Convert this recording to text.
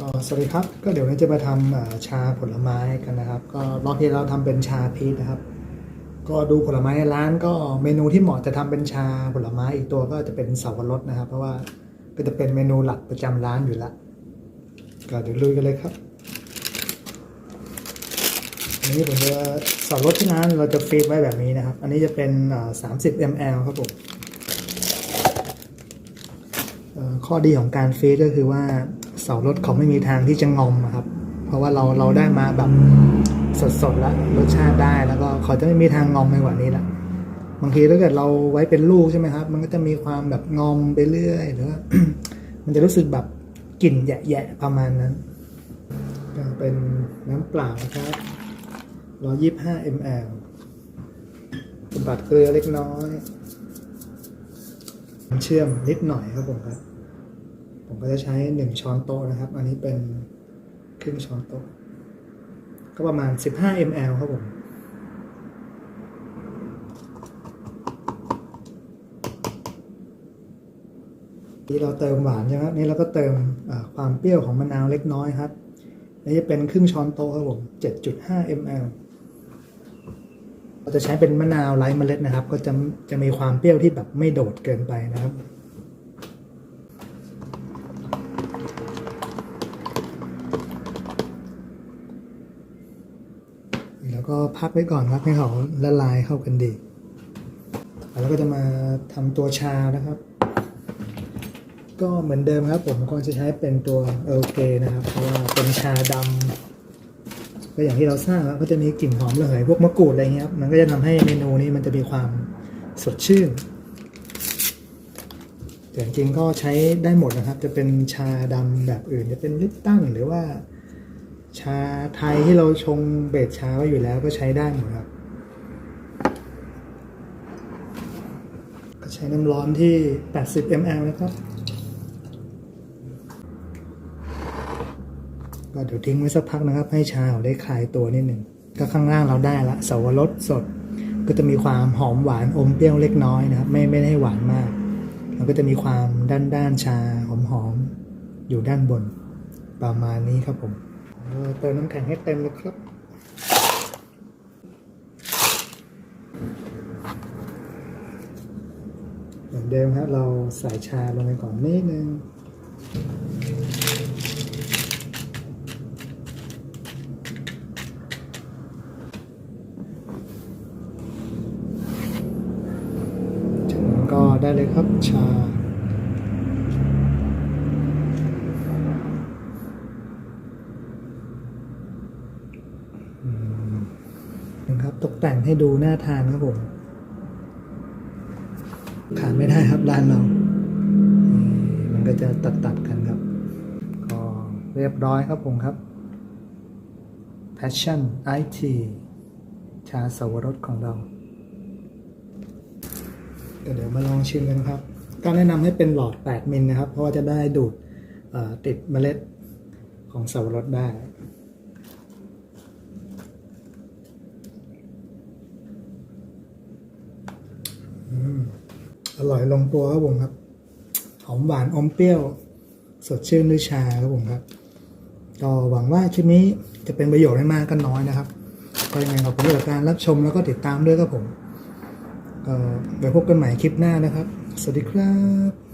ก็สวัสดีครับก็เดี๋ยววันนี้จะมาทำชาผลไม้กันนะครับ ก็รอบที่เราทำเป็นชาพีชนะครับ ก็ดูผลไม้ในร้านก็เมนูที่เหมาะจะทำเป็นชาผลไม้อีกตัวก็จะเป็นเสาวรสนะครับ เพราะว่าก็จะเป็นเมนูหลักประจำร้านอยู่แล้วก็เดี๋ยวลุยกันเลยครับอันนี้ผมจะเสาวรสที่ร้านเราจะฟีดไว้แบบนี้นะครับ อันนี้จะเป็น 30 ml ครับผมข้อดีของการฟีดก็คือว่า เสารถเขาไม่มีทางที่จะงอมครับ เพราะว่าเราเราได้มาแบบสดๆแล้วรสชาติได้แล้วก็เขาจะไม่มีทางงอมไปกว่านี้ละบางทีถ้าเกิดเราไว้เป็นลูกใช่ไหมครับ มันก็จะมีความแบบงอมไปเรื่อยหรือว่ามันจะรู้สึกแบบกลิ่นแยะๆประมาณนั้นก็เป็นน้ำเปล่านะครับ125 ml บัดเกลือเล็กน้อย เชื่อมนิดหน่อยครับผมครับ ผมก็จะใช้หนึ่งช้อนโต๊ะนะครับ อันนี้เป็นครึ่งช้อนโต๊ะ ก็ประมาณ 15 ml ครับผมที่เราเติมหวานใช่ไหมครับนี่เราก็เติมความเปรี้ยวของมะนาวเล็กน้อยครับนี่จะเป็นครึ่งช้อนโต๊ะครับผม 7.5 ml เราจะใช้เป็นมะนาวไร้เมล็ดนะครับ ก็จะจะมีความเปรี้ยวที่แบบไม่โดดเกินไปนะครับ ก็พักไว้ก่อนครับให้เขาละลายเข้ากันดี แล้วก็จะมาทำตัวชานะครับ ก็เหมือนเดิมครับ ผมก็จะใช้เป็นตัวเอลเกนะครับ เพราะว่าเป็นชาดำก็อย่างที่เราทราบก็จะมีกลิ่นหอมระเหยพวกมะกรูดอะไรเงี้ยครับมันก็จะทำให้เมนูนี้มันจะมีความสดชื่นแต่จริงก็ใช้ได้หมดนะครับ จะเป็นชาดำแบบอื่น จะเป็นลิปตันหรือว่า ชาไทยที่เราชงเบสชาไว้อยู่แล้วก็ใช้ได้หมดครับ ก็ใช้น้ำร้อนที่ 80 ml นะครับ ก็เดี๋ยวทิ้งไว้สักพักนะครับ ให้ชาเขาได้คลายตัวนิดหนึ่งก็ข้างล่างเราได้ละสาวรสสด ก็จะมีความหอมหวานอมเปรี้ยวเล็กน้อยนะครับ ไม่ไม่ได้หวานมากแล้วก็จะมีความด้านด้านชาหอมหอมๆอยู่ด้านบนประมาณนี้ครับผม เติมน้ำแข็งให้เต็มเลยครับ เหมือนเดิมครับเราใส่ชาลงไปก่อนนิดนึงจากนั้นก็ได้เลยครับชา อืมนะ ครับ ตกแต่งให้ดูน่าทานครับผมขาดไม่ได้ครับร้านเรา มันก็จะตัดตัดกันครับ ก็เรียบร้อยครับผมครับ Passion IT ชาสวรสของเราเดี๋ยวมาลองชิมกันครับ ก็แนะนำให้เป็นหลอด 8 มิลนะครับ เพราะว่าจะได้ดูดติดเมล็ดของสับปะรดได้ อืม อร่อยลงตัวครับผมครับ หอมหวานอมเปรี้ยว สดชื่นด้วยชาครับผมครับ ก็หวังว่าคลิปนี้จะเป็นประโยชน์ให้มากกันน้อยนะครับ ก็ยังไงขอบคุณสำหรับการรับชมแล้วก็ติดตามด้วยครับผมก็ไว้พบกันใหม่คลิปหน้านะครับ สวัสดีครับ